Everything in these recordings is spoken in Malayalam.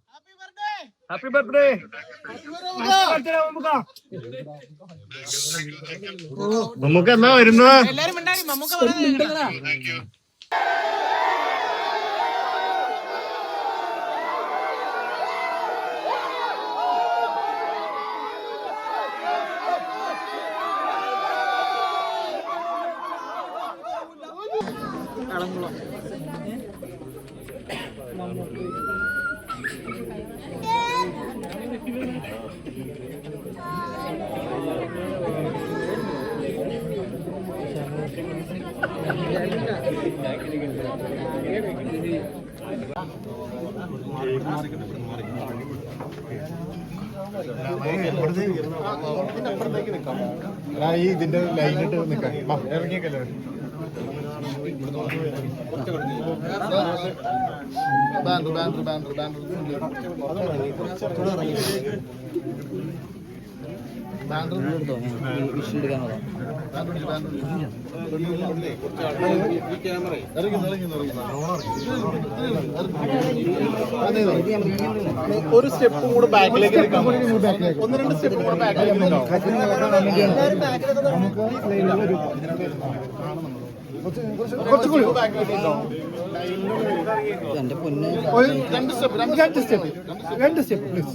Happy birthday happy birthday Mammookka എന്നാ വരുന്നത് എല്ലാരും മമ്മൂക്ക അളംകുളം ഈ ഇതിന്റെ ലൈനിട്ട് നിൽക്കാൻ ഇറങ്ങിയേക്കല്ലേ ബാൻഡർ ബാൻഡർ ബാൻഡർ ബാനർ ഒരു സ്റ്റെപ്പ് കൂടെ ബാക്കിലേക്ക് ഒന്ന് രണ്ട് സ്റ്റെപ്പ് കൂടെ ബാക്കിലേക്ക് എന്റെ പൊന്നെ രണ്ട് സ്റ്റെപ്പ് രണ്ട് സ്റ്റെപ്പ് രണ്ട് സ്റ്റെപ്പ് പ്ലീസ്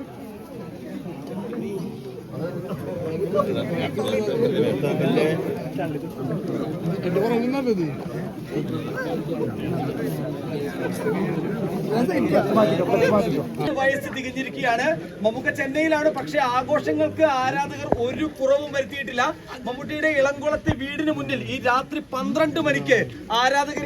വയസ്സ് തികഞ്ഞിരിക്കുകയാണ്. മമ്മൂക്ക ചെന്നൈയിലാണ് പക്ഷെ ആഘോഷങ്ങൾക്ക് ആരാധകർ ഒരു കുറവും വരുത്തിയിട്ടില്ല. മമ്മൂട്ടിയുടെ ഇളംകുളത്ത് വീടിന് മുന്നിൽ ഈ രാത്രി പന്ത്രണ്ട് മണിക്ക് ആരാധകർ